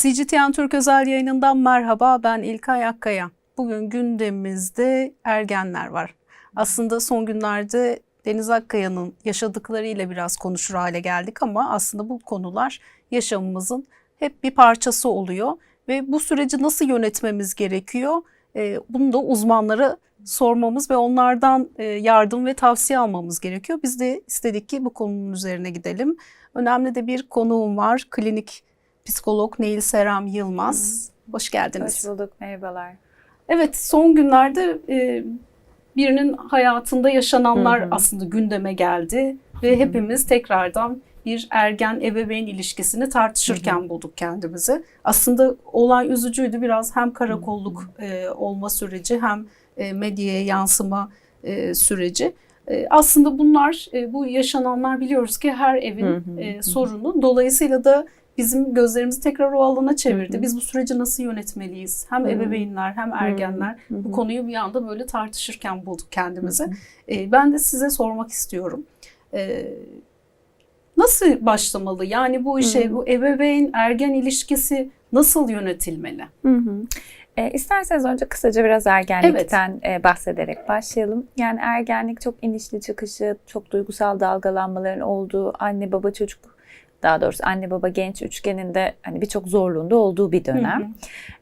CGTN Türk özel yayınından merhaba ben İlkay Akkaya. Bugün gündemimizde ergenler var. Aslında son günlerde Deniz Akkaya'nın yaşadıklarıyla biraz konuşur hale geldik ama aslında bu konular yaşamımızın hep bir parçası oluyor ve bu süreci nasıl yönetmemiz gerekiyor? Ee, bunu da uzmanlara sormamız ve onlardan e, yardım ve tavsiye almamız gerekiyor. Biz de istedik ki bu konunun üzerine gidelim. Önemli de bir konuğum var. Klinik psikolog Neil Seram Yılmaz. Hoş geldiniz. Hoş bulduk, merhabalar. Evet, son günlerde e, birinin hayatında yaşananlar Hı hı. aslında gündeme geldi ve hepimiz tekrardan bir ergen ebeveyn ilişkisini tartışırken bulduk kendimizi. Aslında olay üzücüydü biraz hem karakolluk e, olma süreci hem e, medyaya yansıma e, süreci. E, aslında bunlar e, bu yaşananlar biliyoruz ki her evin Hı hı, e, hı. sorunu. Dolayısıyla da bizim gözlerimizi tekrar o alana çevirdi. Hı hı. Biz bu süreci nasıl yönetmeliyiz? Hem Hı ebeveynler hem ergenler Hı hı. bu konuyu bir anda böyle tartışırken bulduk kendimizi. Hı hı. E, ben de size sormak istiyorum. E, nasıl başlamalı? Yani bu işe, Hı hı. bu ebeveyn ergen ilişkisi nasıl yönetilmeli? Hı hı. E, isterseniz önce kısaca biraz ergenlikten e, bahsederek başlayalım. Yani ergenlik çok inişli çıkışı, çok duygusal dalgalanmaların olduğu, anne baba çocuk daha doğrusu anne baba genç üçgeninde hani birçok zorluğunda olduğu bir dönem. Hı hı.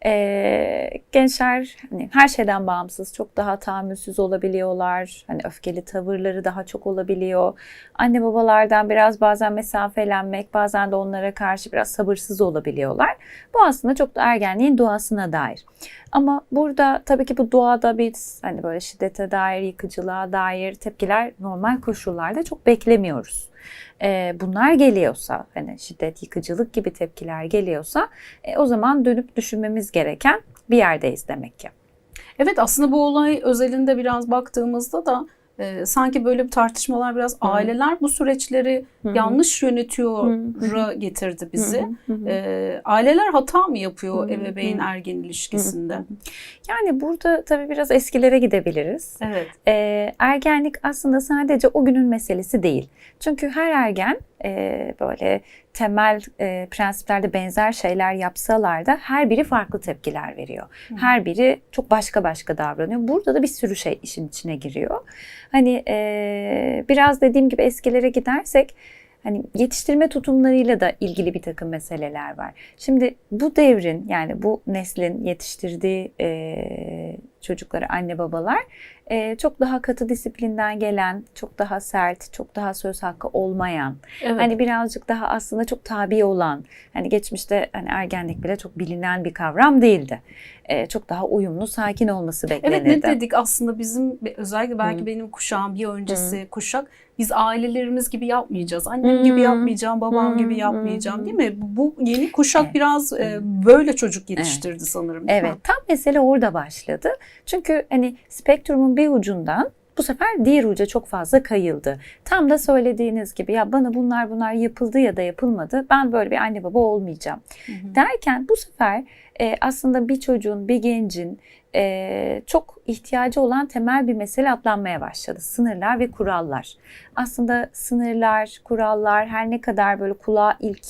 Ee, gençler hani her şeyden bağımsız çok daha tahammülsüz olabiliyorlar. Hani öfkeli tavırları daha çok olabiliyor. Anne babalardan biraz bazen mesafelenmek, bazen de onlara karşı biraz sabırsız olabiliyorlar. Bu aslında çok da ergenliğin doğasına dair. Ama burada tabii ki bu doğada bir hani böyle şiddete dair, yıkıcılığa dair tepkiler normal koşullarda çok beklemiyoruz. Ee, bunlar geliyorsa hani şiddet, yıkıcılık gibi tepkiler geliyorsa e, o zaman dönüp düşünmemiz gereken bir yerdeyiz demek ki. Evet aslında bu olay özelinde biraz baktığımızda da e, sanki böyle bir tartışmalar biraz aileler bu süreçleri Hı hı. yanlış yönetiyor Hı getirdi bizi. Hı hı, hı hı. E, aileler hata mı yapıyor Hı hı, ebeveyn hı. ergen ilişkisinde? Yani burada tabii biraz eskilere gidebiliriz. Evet. Ee, ergenlik aslında sadece o günün meselesi değil. Çünkü her ergen e, böyle temel e, prensiplerde benzer şeyler yapsalar da her biri farklı tepkiler veriyor. Hı. Her biri çok başka başka davranıyor. Burada da bir sürü şey işin içine giriyor. Hani e, biraz dediğim gibi eskilere gidersek hani yetiştirme tutumlarıyla da ilgili bir takım meseleler var. Şimdi bu devrin yani bu neslin yetiştirdiği e, çocukları anne babalar e, çok daha katı disiplinden gelen, çok daha sert, çok daha söz hakkı olmayan, Evet. hani birazcık daha aslında çok tabi olan, hani geçmişte hani ergenlik bile çok bilinen bir kavram değildi. E, çok daha uyumlu, sakin olması Evet beklenirdi. ne dedik aslında bizim özellikle belki Hı. benim kuşağım bir öncesi kuşak biz ailelerimiz gibi yapmayacağız. Annem Hı. gibi yapmayacağım, babam Hı. gibi yapmayacağım değil mi? Bu yeni kuşak Evet. biraz e, böyle çocuk yetiştirdi sanırım. değil mi? Evet, tam mesele orada başladı. Çünkü hani spektrumun bir ucundan bu sefer diğer uca çok fazla kayıldı. Tam da söylediğiniz gibi ya bana bunlar bunlar yapıldı ya da yapılmadı. Ben böyle bir anne baba olmayacağım. Hı hı. Derken bu sefer e, aslında bir çocuğun, bir gencin e, çok ihtiyacı olan temel bir mesele atlanmaya başladı. Sınırlar ve kurallar. Aslında sınırlar, kurallar her ne kadar böyle kulağa ilk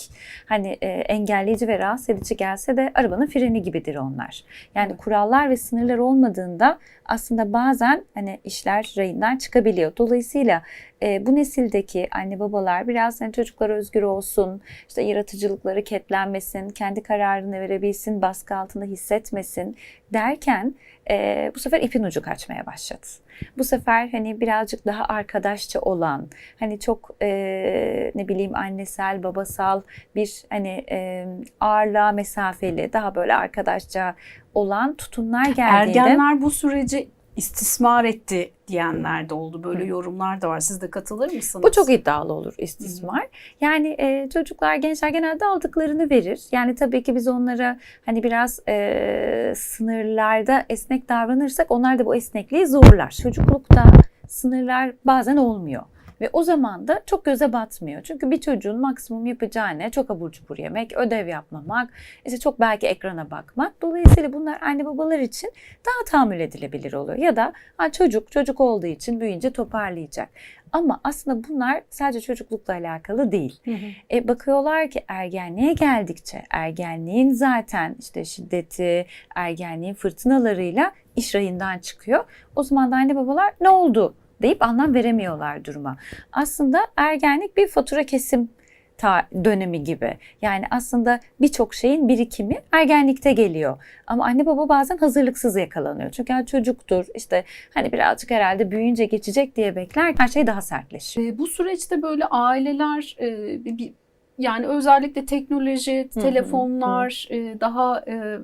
hani e, engelleyici ve rahatsız edici gelse de arabanın freni gibidir onlar. Yani kurallar ve sınırlar olmadığında aslında bazen hani işler rayından çıkabiliyor. Dolayısıyla e, bu nesildeki anne babalar biraz hani çocuklar özgür olsun, işte yaratıcılıkları ketlenmesin, kendi kararını verebilsin, baskı altında hissetmesin derken e, bu sefer ipin ucu kaçmaya başladı. Bu sefer hani birazcık daha arkadaşça olan, hani çok e, ne bileyim annesel, babasal bir hani e, ağırlığa mesafeli, daha böyle arkadaşça olan tutumlar geldiğinde Ergenler bu süreci istismar etti diyenler de oldu. Böyle yorumlar da var. Siz de katılır mısınız? Bu çok iddialı olur istismar. Yani e, çocuklar, gençler genelde aldıklarını verir. Yani tabii ki biz onlara hani biraz e, sınırlarda esnek davranırsak onlar da bu esnekliği zorlar. Çocuklukta sınırlar bazen olmuyor. Ve o zaman da çok göze batmıyor. Çünkü bir çocuğun maksimum yapacağı ne? Çok abur cubur yemek, ödev yapmamak, işte çok belki ekrana bakmak. Dolayısıyla bunlar anne babalar için daha tahammül edilebilir oluyor. Ya da ha, çocuk çocuk olduğu için büyüyünce toparlayacak. Ama aslında bunlar sadece çocuklukla alakalı değil. Hı hı. E, bakıyorlar ki ergenliğe geldikçe ergenliğin zaten işte şiddeti, ergenliğin fırtınalarıyla iş rayından çıkıyor. O zaman da anne babalar ne oldu deyip anlam veremiyorlar duruma. Aslında ergenlik bir fatura kesim ta- dönemi gibi. Yani aslında birçok şeyin birikimi ergenlikte geliyor. Ama anne baba bazen hazırlıksız yakalanıyor. Çünkü yani çocuktur işte hani birazcık herhalde büyüyünce geçecek diye bekler her şey daha sertleşiyor. E, bu süreçte böyle aileler e, bir- yani özellikle teknoloji, Hı hı, telefonlar e, daha e,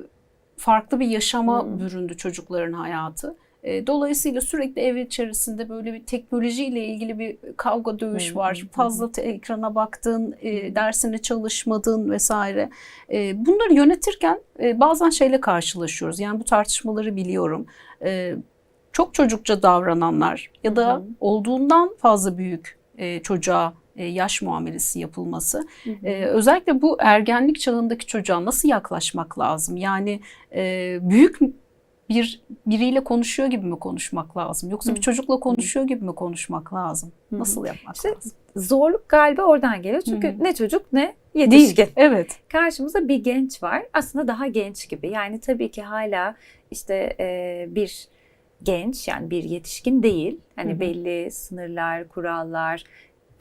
farklı bir yaşama Hı. büründü çocukların hayatı. E, Dolayısıyla sürekli ev içerisinde böyle bir teknolojiyle ilgili bir kavga dövüş var. Fazla ekrana baktın, e, dersine çalışmadın vesaire. E, Bunları yönetirken e, bazen şeyle karşılaşıyoruz. Yani bu tartışmaları biliyorum. E, Çok çocukça davrananlar ya da olduğundan fazla büyük e, çocuğa e, yaş muamelesi yapılması. Hı hı. Ee, özellikle bu ergenlik çağındaki çocuğa nasıl yaklaşmak lazım? Yani e, büyük bir biriyle konuşuyor gibi mi konuşmak lazım? Yoksa Hı. bir çocukla konuşuyor gibi mi konuşmak lazım? Hı. Nasıl yapmak İşte lazım? Zorluk galiba oradan geliyor. Çünkü Hı ne çocuk ne yetişkin. Evet. Karşımızda bir genç var. Aslında daha genç gibi. Yani tabii ki hala işte e, bir genç yani bir yetişkin değil. Hani Hı belli sınırlar, kurallar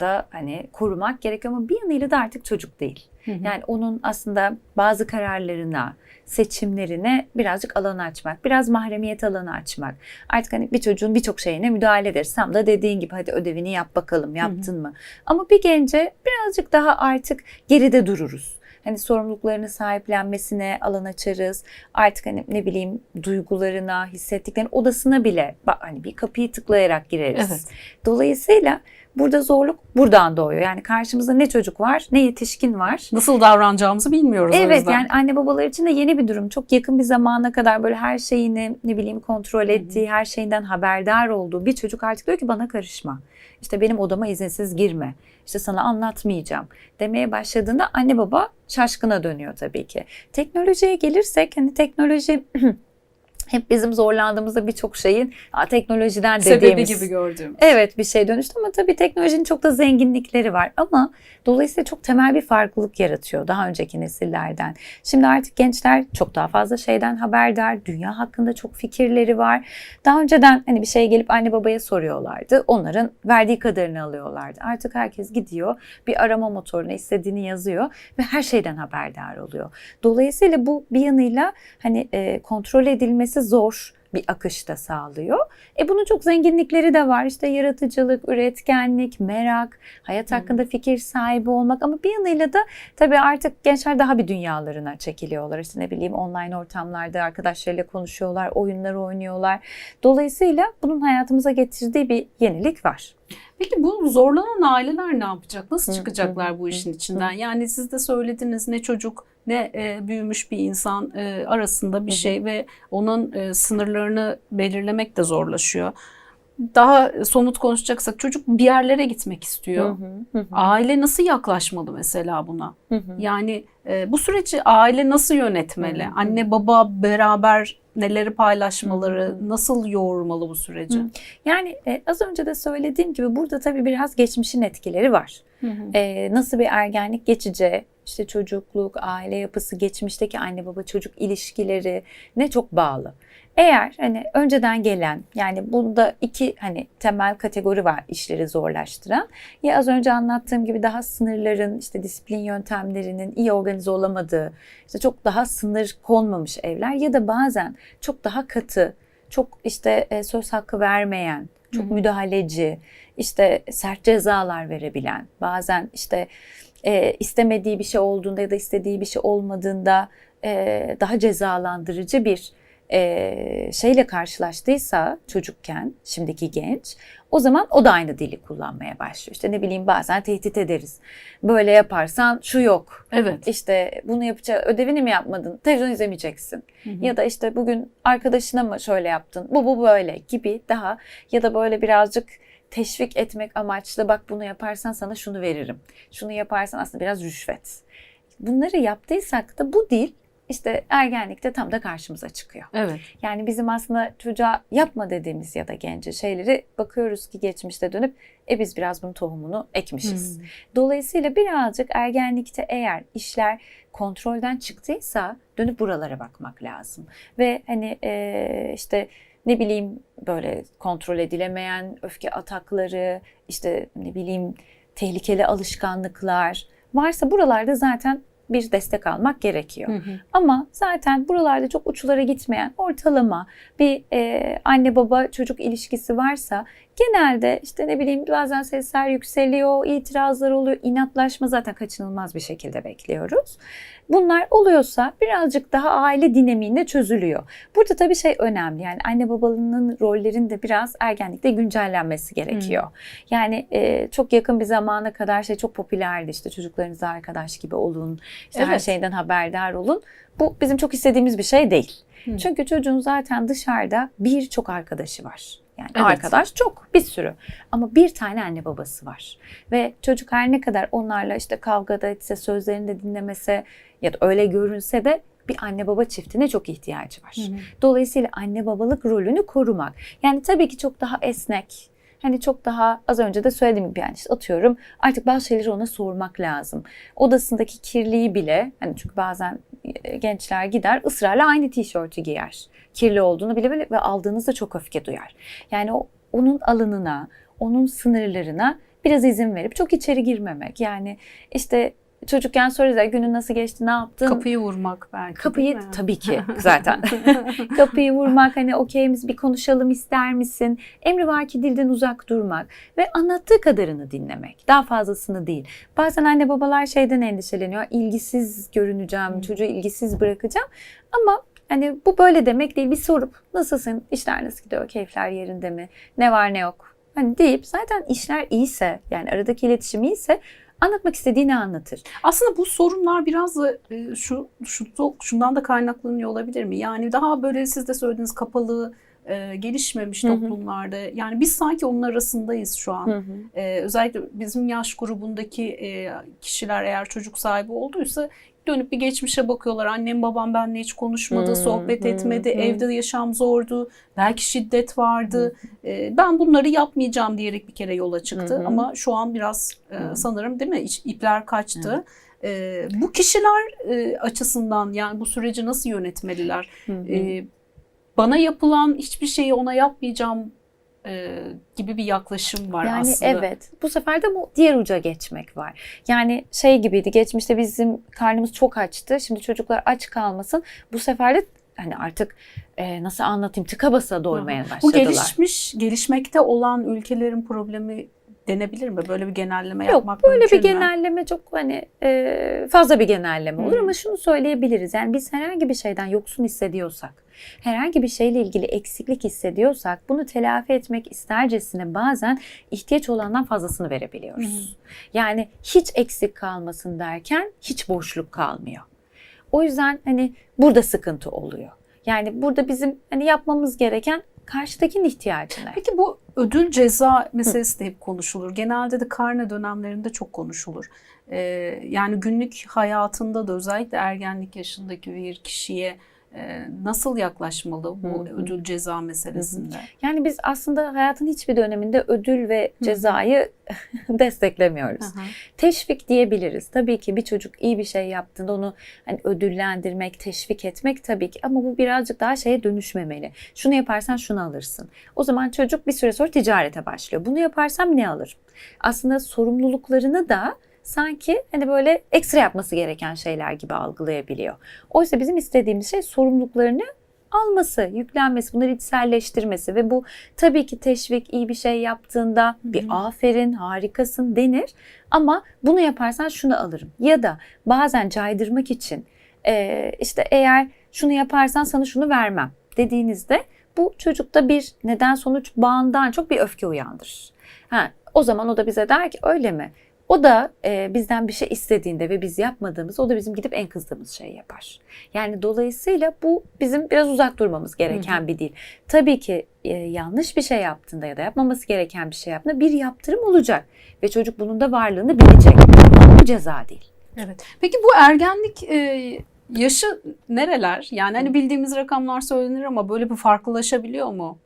da hani korumak gerekiyor ama bir yanıyla da artık çocuk değil. Yani onun aslında bazı kararlarına, seçimlerine birazcık alan açmak, biraz mahremiyet alanı açmak. Artık hani bir çocuğun birçok şeyine müdahale ederiz. Tam da dediğin gibi hadi ödevini yap bakalım, yaptın mı? Ama bir gence birazcık daha artık geride dururuz. Hani sorumluluklarını sahiplenmesine alan açarız. Artık hani ne bileyim duygularına, hissettiklerine odasına bile hani bir kapıyı tıklayarak gireriz. Evet. Dolayısıyla burada zorluk buradan doğuyor. Yani karşımızda ne çocuk var, ne yetişkin var. Nasıl davranacağımızı bilmiyoruz o Evet yüzden. yani anne babalar için de yeni bir durum. Çok yakın bir zamana kadar böyle her şeyini ne bileyim kontrol ettiği, her şeyinden haberdar olduğu bir çocuk artık diyor ki bana karışma. İşte benim odama izinsiz girme. İşte sana anlatmayacağım demeye başladığında anne baba şaşkına dönüyor tabii ki. Teknolojiye gelirsek hani teknoloji hep bizim zorlandığımızda birçok şeyin "Aa, teknolojiden Sebebi dediğimiz gibi gördüğüm. Evet bir şey dönüştü ama tabii teknolojinin çok da zenginlikleri var ama dolayısıyla çok temel bir farklılık yaratıyor daha önceki nesillerden. Şimdi artık gençler çok daha fazla şeyden haberdar, dünya hakkında çok fikirleri var. Daha önceden hani bir şey gelip anne babaya soruyorlardı. Onların verdiği kadarını alıyorlardı. Artık herkes gidiyor bir arama motoruna istediğini yazıyor ve her şeyden haberdar oluyor. Dolayısıyla bu bir yanıyla hani e, kontrol edilmesi zor bir akışta sağlıyor. E bunun çok zenginlikleri de var. İşte yaratıcılık, üretkenlik, merak, hayat hakkında fikir sahibi olmak ama bir yanıyla da tabii artık gençler daha bir dünyalarına çekiliyorlar. İşte ne bileyim online ortamlarda arkadaşlarıyla konuşuyorlar, oyunlar oynuyorlar. Dolayısıyla bunun hayatımıza getirdiği bir yenilik var. Peki bu zorlanan aileler ne yapacak? Nasıl çıkacaklar bu işin içinden? Yani siz de söylediniz ne çocuk ne e, büyümüş bir insan e, arasında bir Hı hı. şey ve onun e, sınırlarını belirlemek de zorlaşıyor. Daha somut konuşacaksak çocuk bir yerlere gitmek istiyor. Hı hı, Aile nasıl yaklaşmalı mesela buna? hı hı. Yani e, bu süreci aile nasıl yönetmeli? Hı hı. Anne baba beraber neleri paylaşmaları, Hı hı. nasıl yoğurmalı bu süreci? Hı. Yani e, az önce de söylediğim gibi burada tabii biraz geçmişin etkileri var. Hı hı. e, nasıl bir ergenlik geçeceği, işte çocukluk, aile yapısı, geçmişteki anne baba çocuk ilişkileri ne çok bağlı. Eğer hani önceden gelen yani bunda iki hani temel kategori var işleri zorlaştıran. Ya az önce anlattığım gibi daha sınırların işte disiplin yöntemlerinin iyi organize olamadığı, işte çok daha sınır konmamış evler ya da bazen çok daha katı, çok işte e, söz hakkı vermeyen, çok müdahaleci, işte sert cezalar verebilen, bazen işte e, istemediği bir şey olduğunda ya da istediği bir şey olmadığında e, daha cezalandırıcı bir e, şeyle karşılaştıysa çocukken, şimdiki genç, o zaman o da aynı dili kullanmaya başlıyor. İşte ne bileyim bazen tehdit ederiz. Böyle yaparsan şu yok. Evet. İşte bunu yapacağı ödevini mi yapmadın? Televizyon izlemeyeceksin. Hı hı. Ya da işte bugün arkadaşına mı şöyle yaptın? Bu bu böyle gibi daha ya da böyle birazcık teşvik etmek amaçlı bak bunu yaparsan sana şunu veririm. Şunu yaparsan aslında biraz rüşvet. Bunları yaptıysak da bu dil işte ergenlikte tam da karşımıza çıkıyor. Evet. Yani bizim aslında çocuğa yapma dediğimiz ya da gence şeyleri bakıyoruz ki geçmişte dönüp e biz biraz bunun tohumunu ekmişiz. Hmm. Dolayısıyla birazcık ergenlikte eğer işler kontrolden çıktıysa dönüp buralara bakmak lazım. Ve hani eee, işte ne bileyim böyle kontrol edilemeyen öfke atakları, işte ne bileyim tehlikeli alışkanlıklar varsa buralarda zaten bir destek almak gerekiyor. Hı hı. Ama zaten buralarda çok uçlara gitmeyen ortalama bir e, anne baba çocuk ilişkisi varsa genelde işte ne bileyim bazen sesler yükseliyor, itirazlar oluyor, inatlaşma zaten kaçınılmaz bir şekilde bekliyoruz. Bunlar oluyorsa birazcık daha aile dinamiğinde çözülüyor. Burada tabii şey önemli yani anne babalığının rollerinin de biraz ergenlikte güncellenmesi gerekiyor. Yani e, çok yakın bir zamana kadar şey çok popülerdi işte çocuklarınıza arkadaş gibi olun, işte her Evet. şeyden haberdar olun. Bu bizim çok istediğimiz bir şey değil. Hı. Çünkü çocuğun zaten dışarıda birçok arkadaşı var. Yani Evet. arkadaş çok bir sürü ama bir tane anne babası var. Ve çocuk her ne kadar onlarla işte kavgada etse sözlerini de dinlemese ya da öyle görünse de bir anne baba çiftine çok ihtiyacı var. Hı hı. Dolayısıyla anne babalık rolünü korumak. Yani tabii ki çok daha esnek. Hani çok daha az önce de söylediğim gibi yani işte atıyorum artık bazı şeyleri ona sormak lazım. Odasındaki kirliyi bile hani çünkü bazen e, gençler gider ısrarla aynı tişörtü giyer. Kirli olduğunu bile bile ve aldığınızda çok öfke duyar. Yani o onun alanına, onun sınırlarına biraz izin verip çok içeri girmemek. Yani işte çocukken soruyoruz ya günün nasıl geçti, ne yaptın? Kapıyı vurmak belki. Kapıyı tabii ki zaten. Kapıyı vurmak hani okeyimiz bir konuşalım ister misin? Emrivaki dilden uzak durmak ve anlattığı kadarını dinlemek. Daha fazlasını değil. Bazen anne babalar şeyden endişeleniyor. ilgisiz görüneceğim, Hmm. çocuğu ilgisiz bırakacağım. Ama hani bu böyle demek değil. Bir sorup nasılsın? İşler nasıl gidiyor? Keyifler yerinde mi? Ne var ne yok? Hani deyip zaten işler iyiyse yani aradaki iletişim iyiyse anlatmak istediğini anlatır. Aslında bu sorunlar biraz da e, şu, şu şundan da kaynaklanıyor olabilir mi? Yani daha böyle siz de söylediğiniz kapalı e, gelişmemiş Hı hı. toplumlarda yani biz sanki onun arasındayız şu an. Hı hı. Ee, özellikle bizim yaş grubundaki e, kişiler eğer çocuk sahibi olduysa dönüp bir geçmişe bakıyorlar. Annem babam benimle hiç konuşmadı, Hmm, sohbet hmm, etmedi, hmm. evde yaşam zordu, belki şiddet vardı. Ee, ben bunları yapmayacağım diyerek bir kere yola çıktı. Hı. Ama şu an biraz e, Hı. sanırım değil mi ipler kaçtı. Ee, bu kişiler e, açısından yani bu süreci nasıl yönetmeliler? Hı hı. Ee, bana yapılan hiçbir şeyi ona yapmayacağım e, gibi bir yaklaşım var Yani aslında. evet. Bu sefer de bu diğer uca geçmek var. Yani şey gibiydi. Geçmişte bizim karnımız çok açtı. Şimdi çocuklar aç kalmasın. Bu sefer de hani artık e, nasıl anlatayım tıka basa doymaya Bu başladılar. gelişmiş, gelişmekte olan ülkelerin problemi denebilir mi? Böyle bir genelleme Yok yapmak böyle mümkün bir genelleme çok hani e, fazla bir genelleme olur Hmm. ama şunu söyleyebiliriz. Yani biz herhangi bir şeyden yoksun hissediyorsak, herhangi bir şeyle ilgili eksiklik hissediyorsak bunu telafi etmek istercesine bazen ihtiyaç olandan fazlasını verebiliyoruz. Yani hiç eksik kalmasın derken hiç boşluk kalmıyor. O yüzden hani burada sıkıntı oluyor. Yani burada bizim hani yapmamız gereken karşıdakinin ihtiyacı ne? Peki bu ödül ceza meselesi de hep konuşulur. Genelde de karne dönemlerinde çok konuşulur. Ee, yani günlük hayatında da özellikle ergenlik yaşındaki bir kişiye nasıl yaklaşmalı bu Hı hı. ödül ceza meselesinde? Yani biz aslında hayatın hiçbir döneminde ödül ve cezayı desteklemiyoruz. Hı hı. Teşvik diyebiliriz. Tabii ki bir çocuk iyi bir şey yaptığında onu hani ödüllendirmek, teşvik etmek tabii ki ama bu birazcık daha şeye dönüşmemeli. Şunu yaparsan şunu alırsın. O zaman çocuk bir süre sonra ticarete başlıyor. Bunu yaparsam ne alırım? Aslında sorumluluklarını da sanki hani böyle ekstra yapması gereken şeyler gibi algılayabiliyor. Oysa bizim istediğimiz şey sorumluluklarını alması, yüklenmesi, bunları içselleştirmesi ve bu tabii ki teşvik iyi bir şey yaptığında bir Hı hı. aferin, harikasın denir ama bunu yaparsan şunu alırım. Ya da bazen caydırmak için e, işte eğer şunu yaparsan sana şunu vermem dediğinizde bu çocukta bir neden sonuç bağından çok bir öfke uyandırır. Ha, o zaman o da bize der ki öyle mi? O da e, bizden bir şey istediğinde ve biz yapmadığımız o da bizim gidip en kızdığımız şeyi yapar. Yani dolayısıyla bu bizim biraz uzak durmamız gereken bir dil. Tabii ki e, yanlış bir şey yaptığında ya da yapmaması gereken bir şey yaptığında bir yaptırım olacak ve çocuk bunun da varlığını bilecek. Bu ceza değil. Evet. Peki bu ergenlik e, Yaşı nereler? Yani hani bildiğimiz rakamlar söylenir ama böyle bir farklılaşabiliyor mu?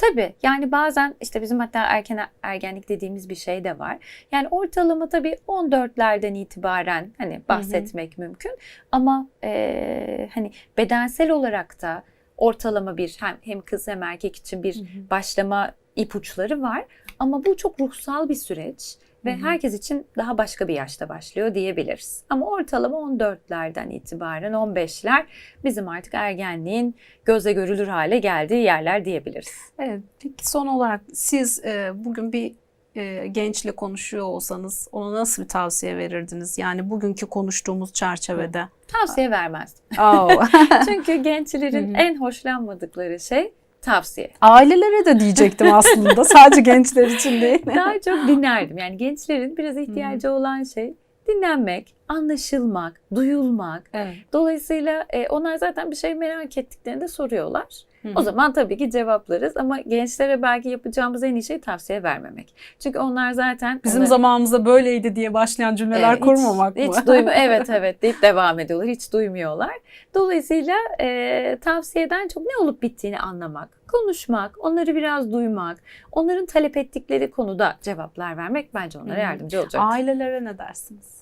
Tabii yani bazen işte bizim hatta erken ergenlik dediğimiz bir şey de var. Yani ortalama tabii 14'lerden itibaren hani bahsetmek mümkün. Ama eee, hani bedensel olarak da ortalama bir hem, hem kız hem erkek için bir başlama ipuçları var. Ama bu çok ruhsal bir süreç ve Hı hı. herkes için daha başka bir yaşta başlıyor diyebiliriz. Ama ortalama 14'lerden itibaren 15'ler bizim artık ergenliğin göze görülür hale geldiği yerler diyebiliriz. Evet. Peki son olarak siz e, bugün bir e, gençle konuşuyor olsanız ona nasıl bir tavsiye verirdiniz? Yani bugünkü konuştuğumuz çerçevede. Tavsiye vermezdim. Oo. Çünkü gençlerin Hı hı. en hoşlanmadıkları şey tavsiye. Ailelere de diyecektim aslında. Sadece gençler için değil. Daha çok dinlerdim. Yani gençlerin biraz ihtiyacı olan şey dinlenmek, anlaşılmak, duyulmak. Evet. Dolayısıyla e, onlar zaten bir şey merak ettiklerinde soruyorlar. Hı O zaman tabii ki cevaplarız ama gençlere belki yapacağımız en iyi şey tavsiye vermemek. Çünkü onlar zaten Bizim onları- zamanımızda böyleydi diye başlayan cümleler Evet, kurmamak hiç, mı? Hiç duymu evet evet deyip devam ediyorlar. Hiç duymuyorlar. Dolayısıyla e, tavsiyeden çok ne olup bittiğini anlamak, konuşmak, onları biraz duymak, onların talep ettikleri konuda cevaplar vermek bence onlara yardımcı olacak. Ailelere ne dersiniz?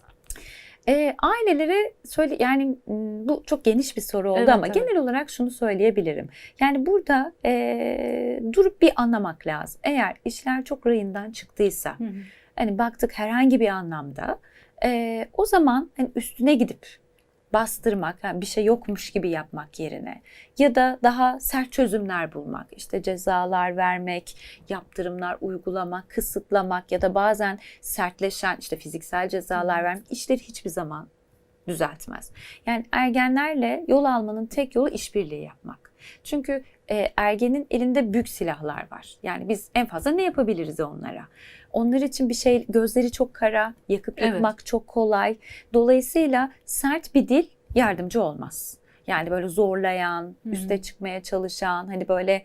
E, ailelere söyle yani bu çok geniş bir soru oldu Evet, ama evet. genel olarak şunu söyleyebilirim. Yani burada e, durup bir anlamak lazım. Eğer işler çok rayından çıktıysa, hani baktık herhangi bir anlamda e, o zaman hani üstüne gidip bastırmak, yani bir şey yokmuş gibi yapmak yerine ya da daha sert çözümler bulmak, işte cezalar vermek, yaptırımlar uygulamak, kısıtlamak ya da bazen sertleşen işte fiziksel cezalar vermek işleri hiçbir zaman düzeltmez. Yani ergenlerle yol almanın tek yolu işbirliği yapmak. Çünkü e, ergenin elinde büyük silahlar var. Yani biz en fazla ne yapabiliriz onlara? Onlar için bir şey gözleri çok kara, yakıp Evet. yıkmak çok kolay. Dolayısıyla sert bir dil yardımcı olmaz. Yani böyle zorlayan, Hı hı. üste çıkmaya çalışan, hani böyle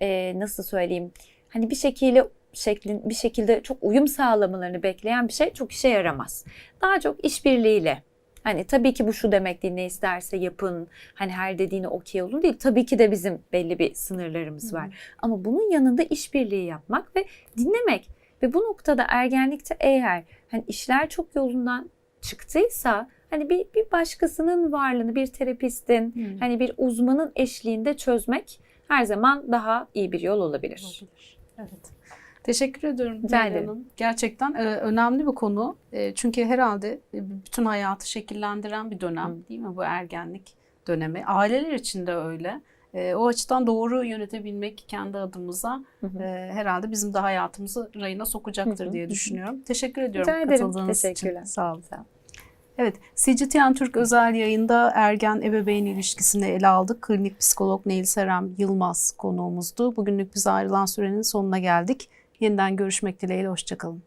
e, nasıl söyleyeyim? Hani bir şekilde şeklin bir şekilde çok uyum sağlamalarını bekleyen bir şey çok işe yaramaz. Daha çok işbirliğiyle Hani tabii ki bu şu demek değil ne isterse yapın. Hani her dediğine okey olun değil. Tabii ki de bizim belli bir sınırlarımız var. Ama bunun yanında işbirliği yapmak ve dinlemek. Ve bu noktada ergenlikte eğer hani işler çok yolundan çıktıysa hani bir, bir başkasının varlığını bir terapistin Hı. hani bir uzmanın eşliğinde çözmek her zaman daha iyi bir yol olabilir. Olabilir. Evet. Teşekkür ediyorum. Ederim. Hanım. Gerçekten e, önemli bir konu. E, çünkü herhalde e, bütün hayatı şekillendiren bir dönem Hı. değil mi bu ergenlik dönemi? Aileler için de öyle. E, o açıdan doğru yönetebilmek kendi adımıza Hı hı. e, herhalde bizim de hayatımızı rayına sokacaktır Hı hı, diye düşünüyorum. Teşekkür ediyorum Rica ederim. katıldığınız için. Teşekkürler. Sağ olun. Sağ olun. Evet, CGTN Türk özel yayında ergen ebeveyn ilişkisini ele aldık. Klinik psikolog Neil Serem Yılmaz konuğumuzdu. Bugünlük biz ayrılan sürenin sonuna geldik. Yeniden görüşmek dileğiyle, hoşçakalın.